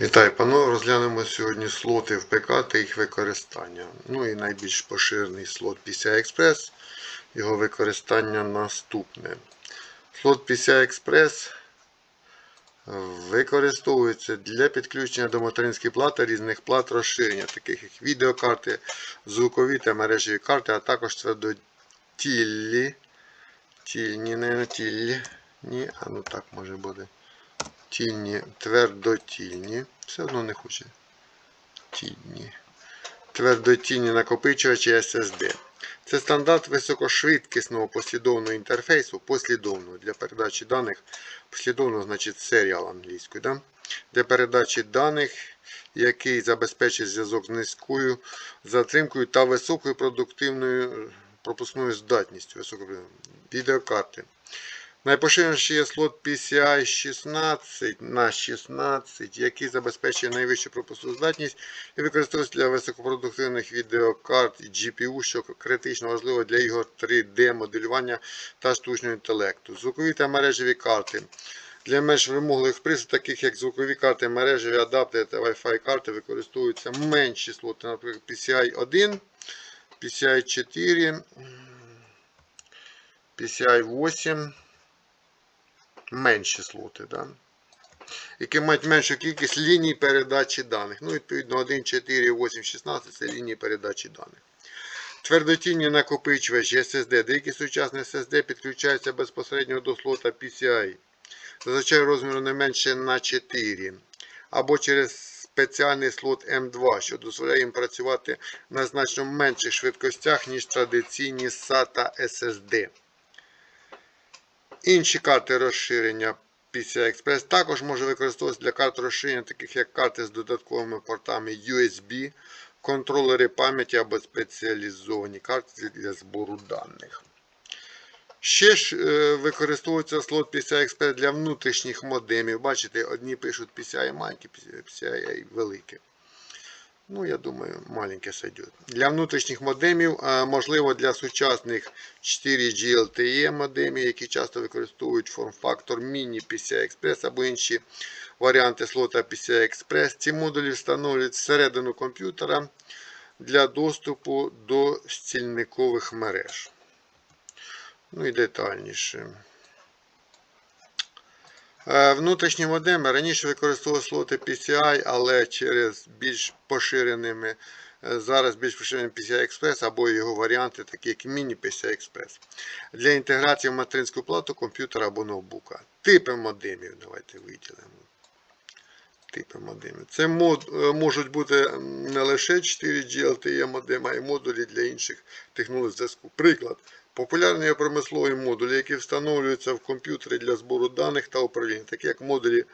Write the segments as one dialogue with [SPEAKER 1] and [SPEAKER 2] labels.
[SPEAKER 1] Вітаю, панове. Розглянемо сьогодні слоти в ПК та їх використання. Ну і найбільш поширений слот PCI Express. Його використання наступне. Слот PCI Express використовується для підключення до материнської плати різних плат розширення, таких як відеокарти, звукові та мережеві карти, а також твердотіллі. Тільні, не тільні. Ні, а ну так може бути тільні, твердотільні. Все одно не хоче. Тільні. Твердотільні накопичувачі SSD. Це стандарт високошвидкісного послідовного інтерфейсу, послідовного для передачі даних. Послідовно, значить, серіал англійською. Да? Для передачі даних, який забезпечить зв'язок з низькою затримкою та високою продуктивною пропускною здатністю високої відеокарти. Найпоширеніший є слот PCI 16 на 16, який забезпечує найвищу пропускну здатність і використовується для високопродуктивних відеокарт і GPU, що критично важливо для ігор 3D-моделювання та штучного інтелекту. Звукові та мережеві карти. Для менш вимогливих пристроїв, таких як звукові карти, мережеві адаптери та Wi-Fi карти, використовуються менші слоти, наприклад, PCI 1, PCI 4, PCI 8 менші слоти, да? які мають меншу кількість ліній передачі даних. Ну, відповідно, 1, 4, 8, 16 це лінії передачі даних. Твердотінні накопичувачі SSD. Деякі сучасні SSD підключаються безпосередньо до слота PCI. Зазвичай розміру не менше на 4. Або через спеціальний слот M2, що дозволяє їм працювати на значно менших швидкостях, ніж традиційні SATA SSD. Інші карти розширення PCI Express також може використовуватися для карт розширення, таких як карти з додатковими портами USB, контролери пам'яті або спеціалізовані карти для збору даних. Ще ж е, використовується слот PCI Express для внутрішніх модемів. Бачите, одні пишуть PCI маленькі, PCI великі. Ну, я думаю, маленьке сойдет. Для внутрішніх модемів, можливо, для сучасних 4G LTE модемів, які часто використовують форм-фактор Mini PCI Express або інші варіанти слота PCI Express. Ці модулі встановлюють всередину комп'ютера для доступу до стільникових мереж. Ну і детальніше. Е, внутрішні модеми раніше використовували слоти PCI, але через більш поширеними, е, зараз більш поширеним PCI Express або його варіанти, такі як Mini PCI Express. Для інтеграції в материнську плату комп'ютера або ноутбука. Типи модемів. Давайте виділимо. Типи модемів. Це мод, е, можуть бути не лише 4G LTE модеми, а й модулі для інших технологій зв'язку. Приклад. Популярні промислові модулі, які встановлюються в комп'ютері для збору даних та управління, такі як модулі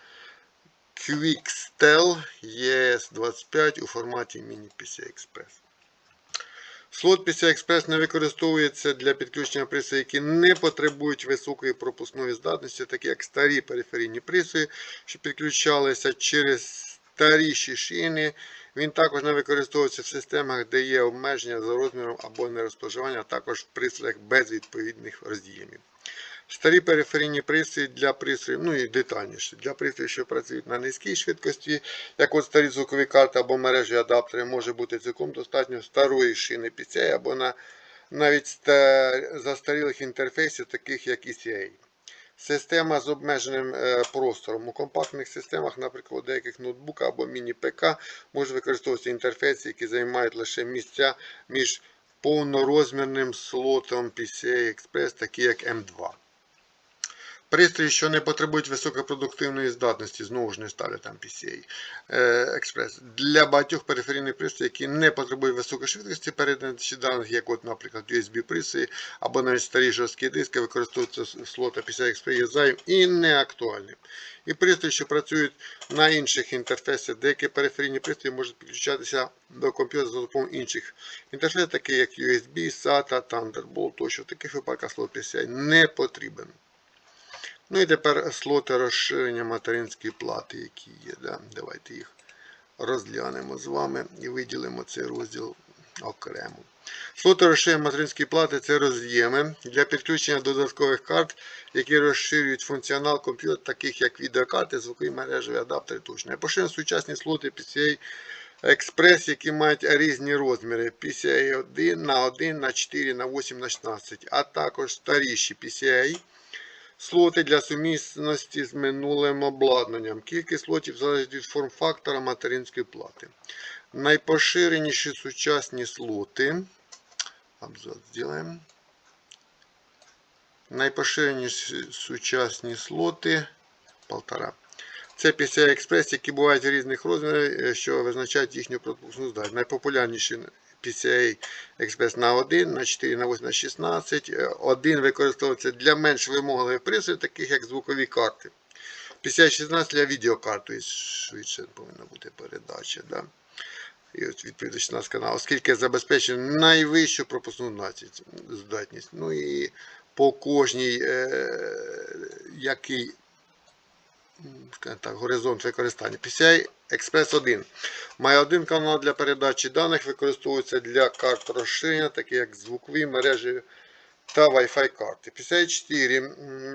[SPEAKER 1] QuickStel ES25 у форматі Mini PCI Express. Слот PCI Express не використовується для підключення пристроїв, які не потребують високої пропускної здатності, такі як старі периферійні пристрої, що підключалися через старіші шини. Він також не використовується в системах, де є обмеження за розміром або нерозпоживання, а також в пристроях без відповідних роз'ємів. Старі периферійні пристрої для пристроїв, ну і детальніше, для пристроїв, що працюють на низькій швидкості, як от старі звукові карти або мережі адаптери, може бути цілком достатньо старої шини PCI або на навіть застарілих інтерфейсів, таких як ECA. Система з обмеженим е, простором. У компактних системах, наприклад, у деяких ноутбуках або міні-ПК, може використовуватися інтерфейси, які займають лише місця між повнорозмірним слотом PCI Express, такі як M2. Пристрої, що не потребують високопродуктивної здатності, знову ж не ставлять там PCI Express. Для багатьох периферійних пристроїв, які не потребують високої швидкості передачі даних, як, от, наприклад, USB-пристрої або навіть старі жорсткі диски, використовуються слота PCI Express займ і не актуальні. І пристрої, що працюють на інших інтерфейсах, деякі периферійні пристрої можуть підключатися до комп'ютера за допомогою інших інтерфейсів, такі як USB, SATA, Thunderbolt тощо. В таких випадках слот PCI не потрібен. Ну і тепер слоти розширення материнської плати, які є. Да? Давайте їх розглянемо з вами і виділимо цей розділ окремо. Слоти розширення материнської плати це роз'єми для підключення додаткових карт, які розширюють функціонал комп'ютера, таких як відеокарти, звукові мережі, адаптери тощо. Поширені сучасні слоти PCI Express, які мають різні розміри PCI 1 на 1 на 4 на 8 на 16, а також старіші PCI слоти для сумісності з минулим обладнанням. Кількість слотів залежить від форм-фактора материнської плати. Найпоширеніші сучасні слоти. Абзац зробимо. Найпоширеніші сучасні слоти. Полтора. Це PCI Express, які бувають різних розмірів, е, що визначають їхню пропускну здатність. Найпопулярніші PCI Express на 1, на 4, на 8, на 16. Е, Один використовується для менш вимогливих пристроїв, таких як звукові карти. PCI 16 для відеокарт, тобто швидше повинна бути передача. Да? І от відповідно 16 канал, оскільки забезпечує найвищу пропускну здатність-. Ну і по кожній, е, який так, горизонт використання. PCI Express 1 має один канал для передачі даних, використовується для карт розширення, такі як звукові мережі та Wi-Fi карти. PCI 4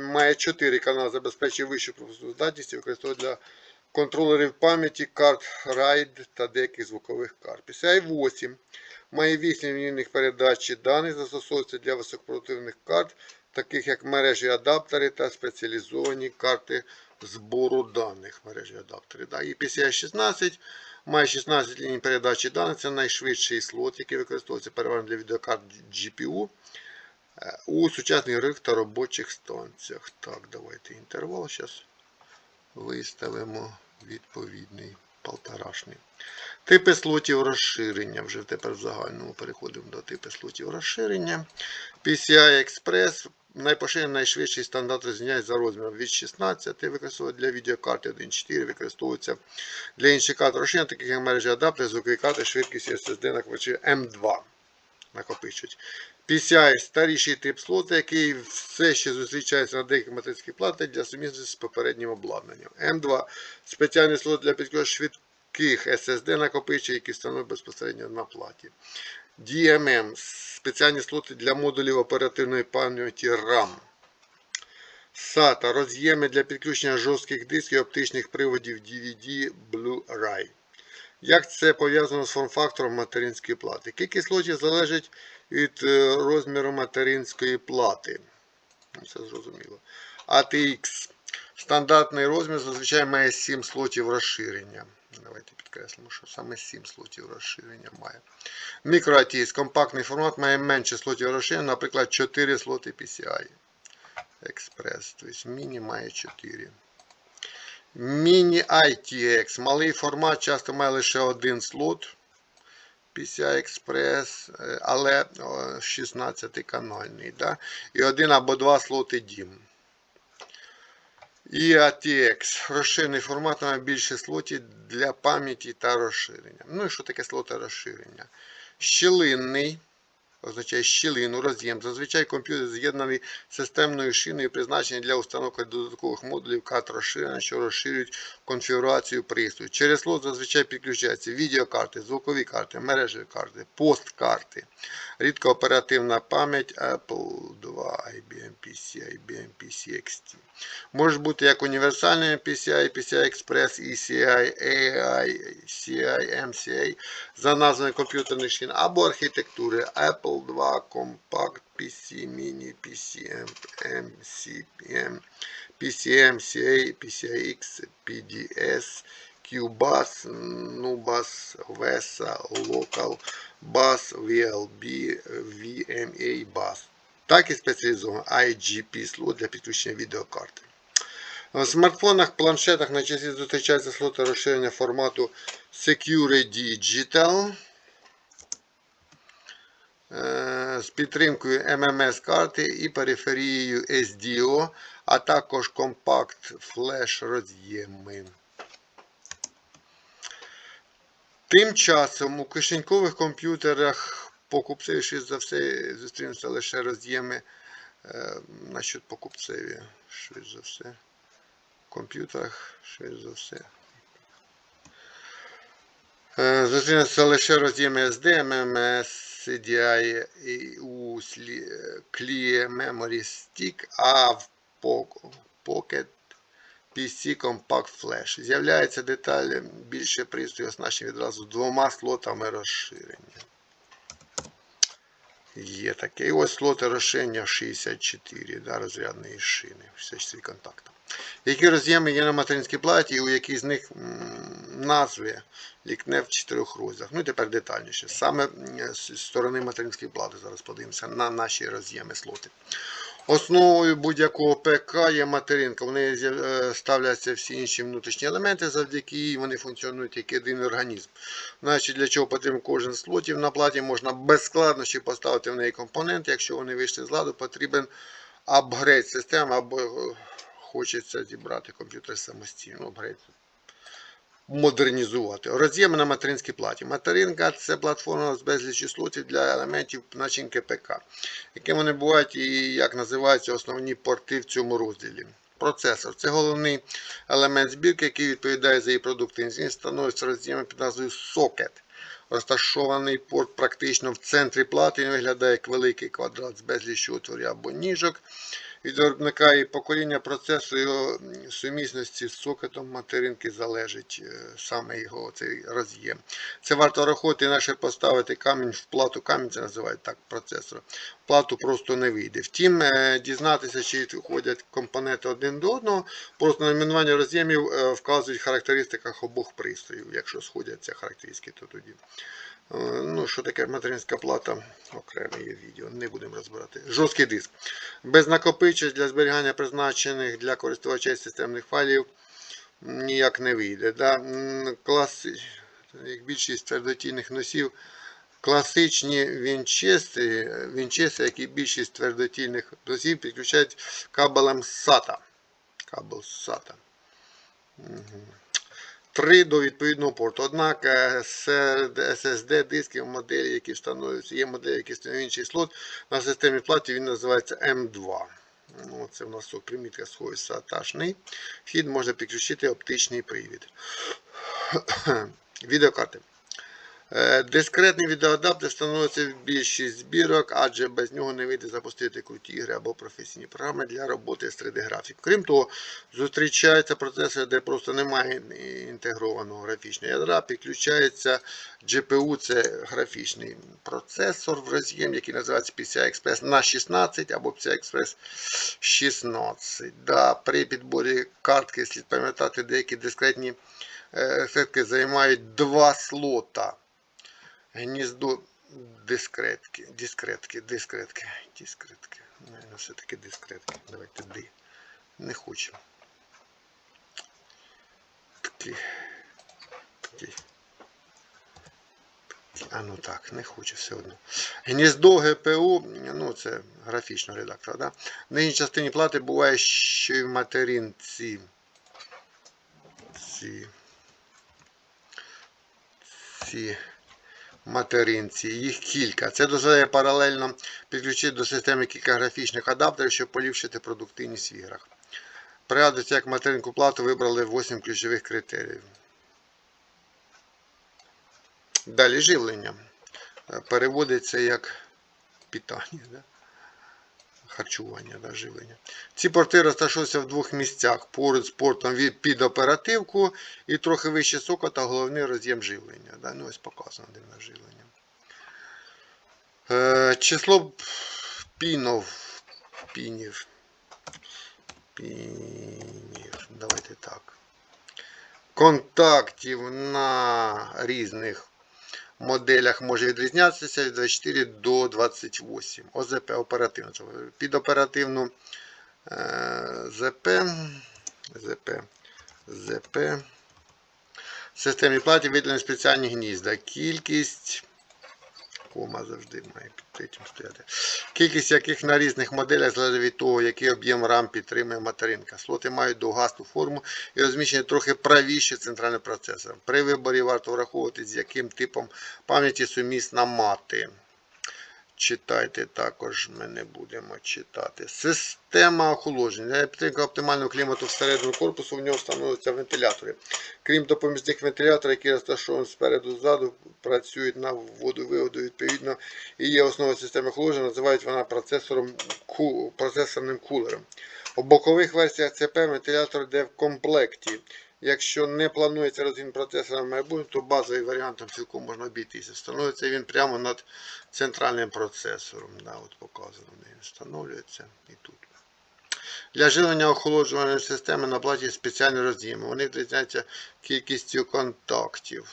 [SPEAKER 1] має 4 канали, забезпечує вищу пропускну здатність і використовує для контролерів пам'яті, карт RAID та деяких звукових карт. PCI 8 має 8 лінійних передач даних, застосовується для високопродуктивних карт, таких як мережі адаптери та спеціалізовані карти збору даних мережі адаптери. Да. PCI 16 має 16 ліній передачі даних. Це найшвидший слот, який використовується переважно для відеокарт GPU е, у сучасних ігрових та робочих станціях. Так, давайте інтервал зараз виставимо відповідний полторашний. Типи слотів розширення. Вже тепер в загальному переходимо до типу слотів розширення. PCI Express найпоширений найшвидший стандарт розрізняється за розміром від 16, використовується для відеокарти 1.4, використовується для інших карт розширення, таких як мережі адаптери, звукові карти, швидкість SSD накопичує M2 накопичують. PCI старіший тип слота, який все ще зустрічається на деяких материнських платах для сумісності з попереднім обладнанням. М2 спеціальний слот для підключення швидких SSD накопичень, які встановлюють безпосередньо на платі. DMM спеціальні слоти для модулів оперативної пам'яті RAM. SATA роз'єми для підключення жорстких дисків оптичних приводів DVD Blu-ray. Як це пов'язано з форм-фактором материнської плати? Кількість слотів залежить від е, розміру материнської плати. Ну, Це зрозуміло. ATX. Стандартний розмір зазвичай має 7 слотів розширення. Давайте підкреслимо, що саме 7 слотів розширення має. MicroATX. Компактний формат має менше слотів розширення, наприклад, 4 слоти PCI. Express. Тобто міні має 4. Mini ITX. Малий формат часто має лише один слот. PCI Express, але 16 Да? І один або два слоти DIM. І ATX. Розширений формат має більше слотів для пам'яті та розширення. Ну і що таке слоти розширення? Щілинний. Означає щілину, роз'єм. Зазвичай комп'ютер з'єднаний системною шиною, призначений для установки додаткових модулів карт розширення, що розширюють конфігурацію пристрою. Через слот зазвичай підключаються відеокарти, звукові карти, мережеві карти, посткарти, рідкооперативна пам'ять Apple 2, IBM PC, IBM PC XT. Може бути як універсальними PCI, PCI Express, ECI, AI, CI, MCA за назвами комп'ютерних шин або архітектури Apple 2, Compact PC, Mini, PCM, MCM, PCM, CA, PCIX, PDS, QBus, NUBUS, VESA, Local, Bus, VLB, VMA Bus. Так і спеціалізовано IGP слот для підключення відеокарти. В смартфонах, планшетах найчастіше зустрічаються слоти розширення формату Secure Digital з підтримкою MMS карти і периферією SDO, а також компакт флеш роз'єми. Тим часом у кишенькових комп'ютерах покупцеві за все зустрінуться лише роз'єми е, насчет покупцеві, швидше за все. В комп'ютерах, швидше за все. Е, Зустрінуться лише роз'єми SD, MMS CDI у Clear Memory Stick, а в Pocket PC Compact Flash. З'являється деталі більше пристрою оснащені відразу двома слотами розширення. Є таке. І ось слоти розширення 64, да, розрядної шини, 64 контакти. Які роз'єми є на материнській платі, і у яких з них назви лікне в чотирьох розділах. Ну і тепер детальніше. Саме м, з сторони материнської плати зараз подивимося на наші роз'єми слоти. Основою будь-якого ПК є материнка. В неї е, ставляться всі інші внутрішні елементи, завдяки їй вони функціонують як єдиний організм. Значить, для чого потрібен кожен слотів на платі, можна без складнощів поставити в неї компонент. Якщо вони вийшли з ладу, потрібен апгрейд системи або е, хочеться зібрати комп'ютер самостійно. Апгрейд модернізувати. Роз'єми на материнській платі. Материнка це платформа з безлічі слотів для елементів начинки ПК, які вони бувають і як називаються основні порти в цьому розділі. Процесор це головний елемент збірки, який відповідає за її продуктивність. Він становиться роз'ємом під назвою сокет. Розташований порт практично в центрі плати. Він виглядає як великий квадрат з безліччю отворів або ніжок. Від виробника і покоління процесу його сумісності з сокетом материнки залежить е, саме його цей роз'єм. Це варто рахувати, інакше поставити камінь в плату. Камінь це називають так процесор. Плату просто не вийде. Втім, е, дізнатися, чи входять компоненти один до одного, просто найменування роз'ємів е, вказують в характеристиках обох пристроїв. Якщо сходяться характеристики, то тоді. Е, Ну, що таке материнська плата? Окреме є відео, не будемо розбирати. Жорсткий диск. Без накопичувач для зберігання призначених для користувачів системних файлів ніяк не вийде. Да? М, Класи... Як більшість твердотільних носів, класичні вінчеси, вінчеси, як і більшість твердотільних носів, підключають кабелем SATA. Кабел SATA. 3 до відповідного порту. Однак е, серед SSD дисків моделі, які встановлюються, є моделі, які встановлюють інший слот на системі платі, він називається M2. Ну, це в нас примітка сховий саташний. Вхід може підключити оптичний привід. Відеокарти. Е, Дискретний відеоадаптер встановлюється в більшість збірок, адже без нього не вийде запустити круті ігри або професійні програми для роботи з 3D-графік. Крім того, зустрічаються процесори, де просто немає інтегрованого графічного ядра, підключається GPU, це графічний процесор в роз'єм, який називається PCI Express на 16 або PCI Express 16. Да, при підборі картки слід пам'ятати, деякі дискретні е, ефекти займають два слота гніздо дискретки, дискретки, дискретки, дискретки. Ну, все-таки дискретки. Давайте ди. Не хочемо. Такі. Такі. А ну так, не хочу все одно. Гніздо ГПУ, ну це графічного редактора. Да? В нижній частині плати буває ще й в материнці. Ці. Ці материнці. Їх кілька. Це дозволяє паралельно підключити до системи кілька графічних адаптерів, щоб поліпшити продуктивність в іграх. Пригадується, як материнку плату вибрали 8 ключових критеріїв. Далі живлення. Е, Переводиться як питання. Да? Харчування, да, живлення. Ці порти розташуються в двох місцях. Поруч з портом під оперативку і трохи вище сока та головний роз'єм живлення. Да? Ну, ось показано, де в нас живлення. Е, число пінов. Пінів. Пінів. Давайте так. Контактів на різних моделях може відрізнятися від 24 до 28. ОЗП оперативно. Під оперативну е, ЗП, ЗП, ЗП. В системі платі виділені спеціальні гнізда. Кількість. Кома завжди має під третім стояти. Кількість яких на різних моделях залежить від того, який об'єм рам підтримує материнка. Слоти мають довгасту форму і розміщені трохи правіше центральним процесором. При виборі варто враховувати, з яким типом пам'яті сумісна мати. Читайте також, ми не будемо читати. Система охолодження. Для підтримки оптимального клімату всередину корпусу в нього встановлюються вентилятори. Крім допоміжних вентиляторів, які розташовані спереду ззаду, працюють на водовиводу відповідно і є основою системи охолодження, називають вона процесором, ку- процесорним кулером. У бокових версіях ЦП вентилятор йде в комплекті. Якщо не планується розгін процесора в майбутньому, то базовим варіантом цілком можна обійтися. Встановиться він прямо над центральним процесором. Да, от показано, він встановлюється і тут. Для живлення охолоджувальної системи на платі спеціальні роз'єми. Вони відрізняються кількістю контактів.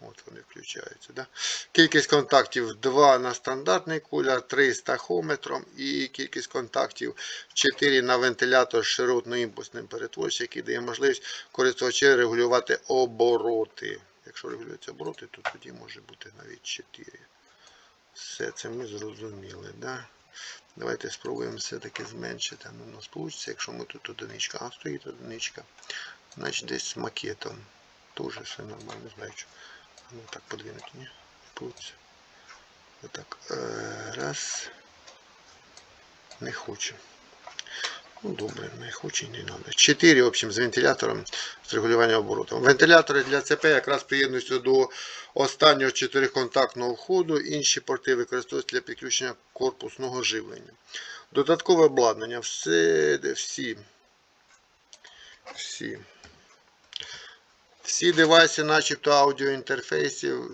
[SPEAKER 1] От вони включаються. Да? Кількість контактів 2 на стандартний кулер, 3 з тахометром і кількість контактів 4 на вентилятор з широтно-імпульсним перетворювачем, який дає можливість користувачу регулювати обороти. Якщо регулюються обороти, то тоді може бути навіть 4. Все це ми зрозуміли. Да? Давайте спробуємо все-таки зменшити. Ну, у нас вийде, якщо ми тут одиничка, а стоїть одиничка. Значить десь з макетом. Тоже все нормально, знаю. Ну так подвинути, ні? Получится. Отак. Е, Раз. Не хоче. Ну, добре, не хоче і не треба. Чотири, в общем, з вентилятором з регулювання обороту. Вентилятори для ЦП якраз приєднуються до останнього чотириконтактного входу. Інші порти використовуються для підключення корпусного живлення. Додаткове обладнання. Все, всі. Всі. Всі девайси, начебто аудіоінтерфейсів,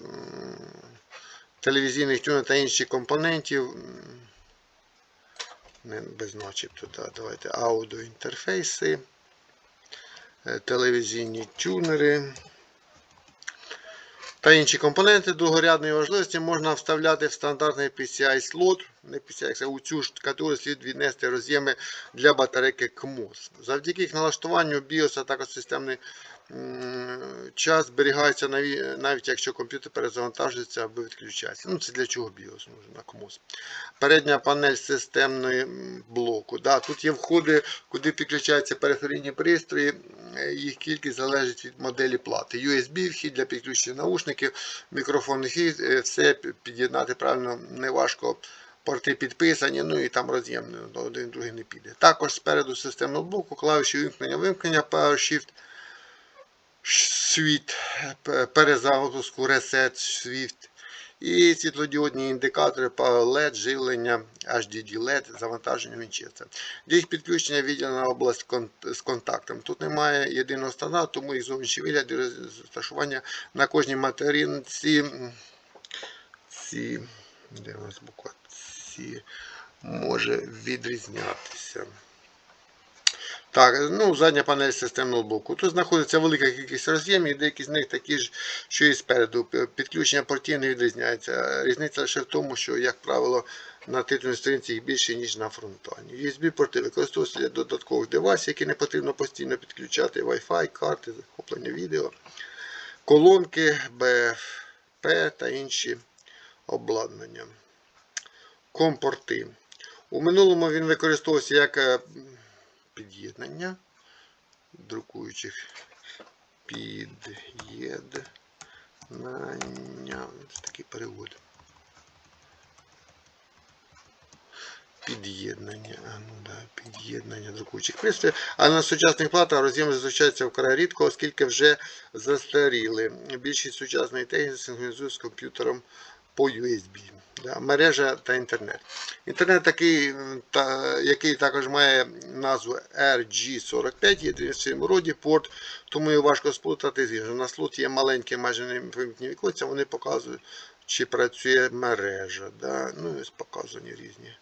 [SPEAKER 1] телевізійних тюнер та інших компонентів. Не без начебто, да, давайте аудіоінтерфейси, е, телевізійні тюнери. Та інші компоненти другорядної важливості можна вставляти в стандартний PCI слот. Не PCI, а у цю ж категорію слід віднести роз'єми для батарейки КМОС. Завдяки їх налаштуванню BIOS, а також системний м, час зберігається навіть якщо комп'ютер перезавантажується або відключається. Ну, це для чого BIOS на КМОС. Передня панель системної блоку. Да, тут є входи, куди підключаються периферійні пристрої. Е, Їх кількість залежить від моделі плати. USB вхід для підключення наушників, мікрофонний вхід, е, все під'єднати правильно неважко. Порти підписані, ну і там роз'єм ну, один другий не піде. Також спереду системного блоку клавіші вимкнення, вимкнення Power Shift, Світ, перезагрузку Reset Swift і світлодіодні індикатори LED, живлення, HDD LED, завантаження Winchester. Для їх підключення відділена область з контактом. Тут немає єдиного стандарту, тому їх зовнішній вигляд і розташування на кожній материнці. Ці, де у нас буква Ці може відрізнятися. Так, ну, задня панель системного блоку. Тут знаходиться велика кількість роз'ємів, деякі з них такі ж, що і спереду. Підключення портів не відрізняється. Різниця лише в тому, що, як правило, на титульній сторінці їх більше, ніж на фронтальній. USB-порти використовуються для додаткових девайсів, які не потрібно постійно підключати. Wi-Fi, карти, захоплення відео, колонки, BFP та інші обладнання. Компорти. У минулому він використовувався як е, під'єднання друкуючих під'єднання. Це такий перевод. Під'єднання, ну да, під'єднання друкуючих пристроїв. А на сучасних платах роз'єми зустрічаються вкрай рідко, оскільки вже застаріли. Більшість сучасної техніки синхронізує з комп'ютером по USB. Да, мережа та інтернет. Інтернет такий, та, який також має назву RG45, єдиний в своєму роді порт, тому його важко сплутати з іншим. На слот є маленькі майже невимітні віконця, вони показують, чи працює мережа. Да? Ну, ось показані різні.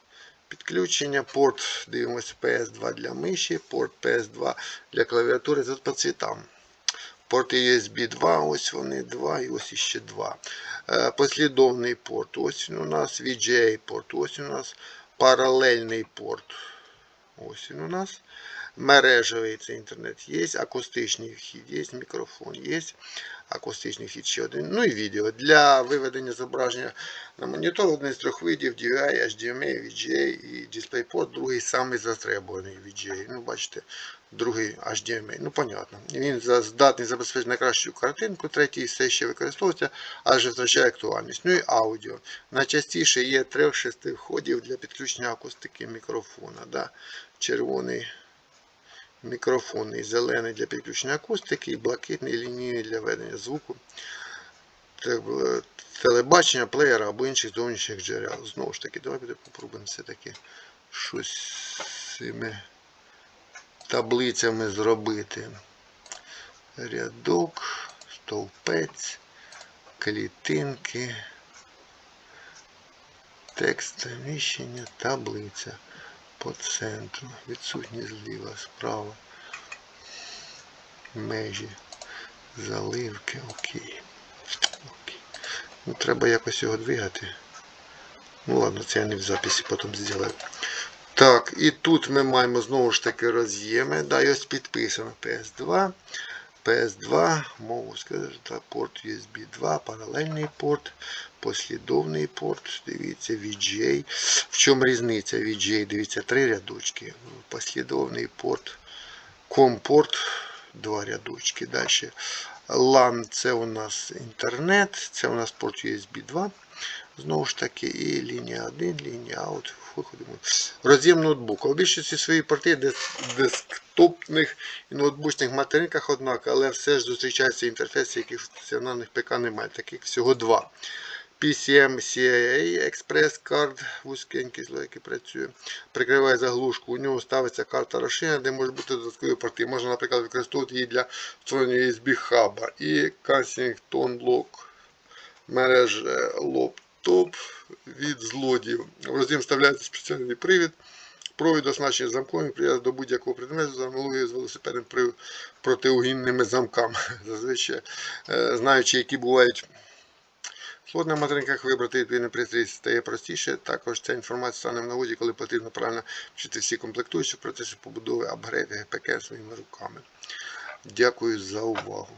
[SPEAKER 1] Підключення, порт, дивимося PS2 для миші, порт PS2 для клавіатури, тут по цвітам. Порти USB 2, ось вони 2 і ось іще 2. Е, Послідовний порт, ось він у нас VGA порт, ось у нас паралельний порт. Ось він у нас. Мережевий це інтернет є, акустичний вхід, є мікрофон, є акустичний вхід ще один. Ну і відео. Для виведення зображення на монітор один з трьох видів DVI, HDMI, VGA і DisplayPort, другий самий затребуваний VGA. Ну, бачите, другий HDMI. Ну, понятно. Він здатний забезпечити найкращу картинку, третій все ще використовується, адже втрачає актуальність. Ну і аудіо. Найчастіше є 3-6 входів для підключення акустики мікрофона. Да? Червоний мікрофонний, зелений для підключення акустики, і блакитний лінійний для ведення звуку, телебачення, плеєра або інших зовнішніх джерел. Знову ж таки, давайте попробуємо все-таки щось з цими таблицями зробити. Рядок, стовпець, клітинки, текст заміщення, таблиця по центру. Відсутні зліва, справа. Межі, заливки, окей. окей. Ну, треба якось його двигати. Ну ладно, це я не в записі потім зроблю. Так, і тут ми маємо знову ж таки роз'єми. Да, ось підписано PS2. PS2, мову сказати, та порт USB 2, паралельний порт, послідовний порт, дивіться, VGA. В чому різниця VGA? Дивіться, три рядочки. Послідовний порт, компорт, два рядочки. Далі LAN це у нас інтернет, це у нас порт USB 2. Знову ж таки, і лінія 1, лінія out. Роз'єм ноутбука. У більшості свої порти дес- десктопних і ноутбучних материнках, однак, але все ж зустрічаються інтерфейси, яких в стаціонарних ПК немає. Таких всього два. PCM CIA Express Card, вузькенький зло, який працює, прикриває заглушку. У нього ставиться карта розширення, де можуть бути додаткові порти. Можна, наприклад, використовувати її для створення USB хаба. І Kensington Lock мережа лоптоп від злодіїв. В роз'єм вставляється спеціальний привід. Провід оснащений замком і прив'язаний до будь-якого предмету за аналогією з велосипедним протиугінними замками. Зазвичай, е, знаючи, які бувають слот на материнках, вибрати відповідний пристрій стає простіше. Також ця інформація стане в нагоді, коли потрібно правильно вчити всі комплектуючі в процесі побудови апгрейду ГПК своїми руками. Дякую за увагу.